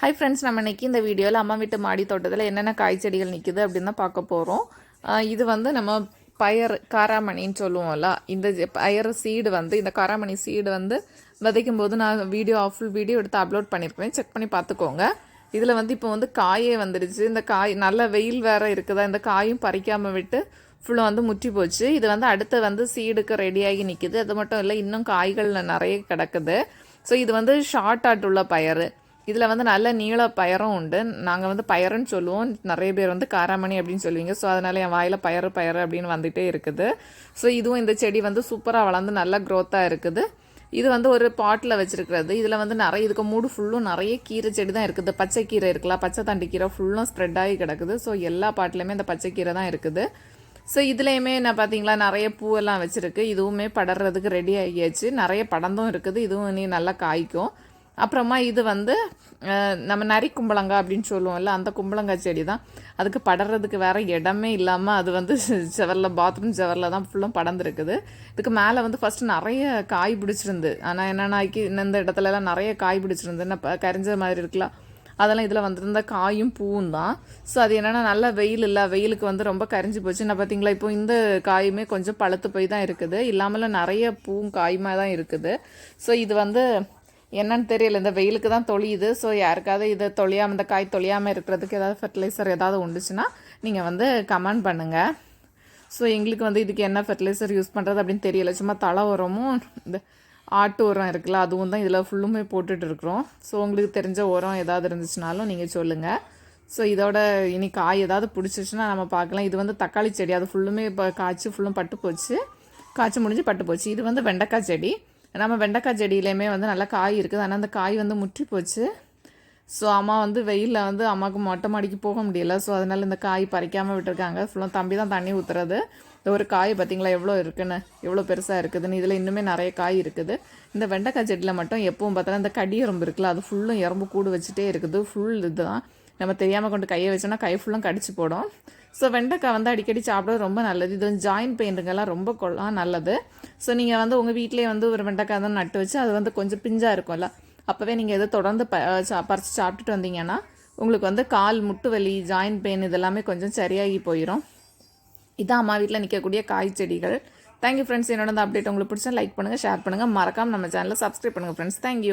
Hi friends நம்ம இன்றைக்கி இந்த வீடியோவில் அம்மா வீட்டு மாடி தோட்டத்தில் என்னென்ன காய் செடிகள் நிற்குது அப்படின்னு தான் பார்க்க போகிறோம் இது வந்து நம்ம பயர் காராமணின்னு சொல்லுவோம்ல. இந்த ஜெ- சீடு வந்து இந்த காராமணி சீடு வந்து விதைக்கும் போது நான் வீடியோ ஃபுல் வீடியோ எடுத்து அப்லோட் பண்ணியிருப்பேன் செக் பண்ணி பார்த்துக்கோங்க. இதில் வந்து இப்போ வந்து காயே வந்துடுச்சு இந்த காய் நல்ல வெயில் வேறு இருக்குதா? இந்த காயும் பறிக்காமல் விட்டு ஃபுல்லாக வந்து முற்றி போச்சு. இது வந்து அடுத்து வந்து சீடுக்கு ரெடியாகி நிற்குது அது மட்டும் இல்லை இன்னும் காய்கள் நிறைய கிடக்குது. ஸோ இது வந்து ஷார்ட் ஆட்டுள்ள பயர் இதில் வந்து நல்ல நீள பயரும் உண்டு. நாங்கள் வந்து பயருன்னு சொல்லுவோம். நிறைய பேர் வந்து காராமணி அப்படின்னு சொல்லுவீங்க. ஸோ அதனால் என் வாயில் பயறு பயறு அப்படின்னு வந்துகிட்டே இருக்குது. ஸோ இதுவும் இந்த செடி வந்து சூப்பராக வளர்ந்து நல்லா க்ரோத்தாக இருக்குது. இது வந்து ஒரு பாட்டில் வச்சுருக்கிறது. இதில் வந்து நிறைய இதுக்கு மூடு ஃபுல்லும் நிறைய கீரை செடி தான் இருக்குது. பச்சை கீரை இருக்கலாம் பச்சை தண்டி கீரை ஃபுல்லும் ஸ்ப்ரெட் ஆகி கிடக்குது. ஸோ எல்லா பாட்டிலையுமே இந்த பச்சை கீரை தான் இருக்குது. ஸோ இதுலேயுமே நான் பார்த்தீங்களா நிறைய பூவெல்லாம் வச்சுருக்கு. இதுவுமே படர்றதுக்கு ரெடி ஆகியாச்சு. நிறைய படந்தும் இருக்குது. இதுவும் இனி நல்லா காய்க்கும். அப்புறமா இது வந்து நம்ம நரி கும்பளங்கா அப்படின்னு சொல்லுவோம்ல அந்த கும்பளங்காய் செடி தான் அதுக்கு படறதுக்கு வேற இடமே இல்லாமல் அது வந்து செவரில் பாத்ரூம் செவரில் தான் ஃபுல்லும் படர்ந்துருக்குது. இதுக்கு மேலே வந்து ஃபஸ்ட்டு நிறைய காய் பிடிச்சிருந்து ஆனால் என்னென்னா இந்த இடத்துலலாம் நிறைய காய் பிடிச்சிருந்துன்னு கரிஞ்ச மாதிரி இருக்கலாம் அதெல்லாம் இதில் வந்திருந்த காயும் பூவும் தான். ஸோ அது என்னென்னா நல்ல வெயில் இல்லை வெயிலுக்கு வந்து ரொம்ப கரிஞ்சு போச்சு. நான் பார்த்தீங்களா இப்போ இந்த காயுமே கொஞ்சம் பழுத்து போய் தான் இருக்குது. இல்லாமல் நிறைய பூவும் காயுமா தான் இருக்குது. ஸோ இது வந்து என்னன்னு தெரியல. இந்த வெயிலுக்கு தான் தொழியுது ஸோ யாருக்காவது இதை தொழியாமல் இந்த காய் தொழியாமல் இருக்கிறதுக்கு ஏதாவது ஃபர்டிலைசர் ஏதாவது உண்டுச்சுன்னா நீங்கள் வந்து கமெண்ட் பண்ணுங்கள் ஸோ எங்களுக்கு வந்து இதுக்கு என்ன ஃபர்டிலைசர் யூஸ் பண்ணுறது அப்படின்னு தெரியல. சும்மா தலை உரமும் இந்த ஆட்டு உரம் இருக்குல்ல அதுவும் தான் இதில் ஃபுல்லுமே போட்டுட்ருக்குறோம் ஸோ உங்களுக்கு தெரிஞ்ச உரம் ஏதாவது இருந்துச்சுனாலும் நீங்கள் சொல்லுங்கள் ஸோ இதோட இனி காய் ஏதாவது பிடிச்சிச்சுன்னா நம்ம பார்க்கலாம். இது வந்து தக்காளி செடி. அது ஃபுல்லுமே இப்போ காய்ச்சி ஃபுல்லும் பட்டு போச்சு. காய்ச்சி முடிஞ்சு பட்டு போச்சு. இது வந்து வெண்டைக்காய் செடி. நம்ம வெண்டைக்காய் செடியிலையுமே வந்து நல்லா காய் இருக்குது. ஆனால் அந்த காய் வந்து முற்றி போச்சு ஸோ அம்மா வந்து வெயிலில் வந்து அம்மாவுக்கு மொட்டை மாடிக்கு போக முடியல. ஸோ அதனால் இந்த காய் பறிக்காமல் விட்டுருக்காங்க. ஃபுல்லாக தம்பி தான் தண்ணி ஊற்றுறது இந்த ஒரு காய் பார்த்தீங்களா எவ்வளோ இருக்குன்னு எவ்வளோ பெருசாக இருக்குதுன்னு இதில் இன்னுமே நிறைய காய் இருக்குது. இந்த வெண்டைக்காய் செடியில் மட்டும் எப்பவும் பார்த்தாலும் இந்த கடி எறும்பு இருக்குல்ல அது ஃபுல்லும் எறும்பு கூடு வச்சுட்டே இருக்குது. ஃபுல் இதுதான். நம்ம தெரியாமல் கொண்டு கையை வச்சோன்னா கை ஃபுல்லாக கடிச்சு போடும். ஸோ வெண்டைக்காய் வந்து அடிக்கடி சாப்பிட ரொம்ப நல்லது. இது வந்து ஜாயின் பெயின்ட்டுங்கெல்லாம் ரொம்ப கொள்ளலாம் நல்லது. ஸோ நீங்கள் வந்து உங்கள் வீட்டிலேயே வந்து ஒரு வெண்டைக்காய் தான் நட்டு வச்சு அது வந்து கொஞ்சம் பிஞ்சாக இருக்கும்ல. அப்போவே நீங்கள் எதை தொடர்ந்து ப சா- சாப்பிட்டுட்டு வந்தீங்கன்னா உங்களுக்கு வந்து கால் முட்டு வலி ஜாயின் பெயின் இதெல்லாமே கொஞ்சம் சரியாகி போயிடும் இதான் அம்மா வீட்டில் நிற்கக்கூடிய காய் செடிகள். தேங்க்யூ ஃப்ரெண்ட்ஸ் என்னோட அப்டேட் உங்களுக்கு பிடிச்சா லைக் பண்ணுங்கள் ஷேர் பண்ணுங்கள் மறக்காம நம்ம சேனலை சப்ஸ்கிரைப் பண்ணுங்கள் ஃப்ரெண்ட்ஸ் தேங்க்யூ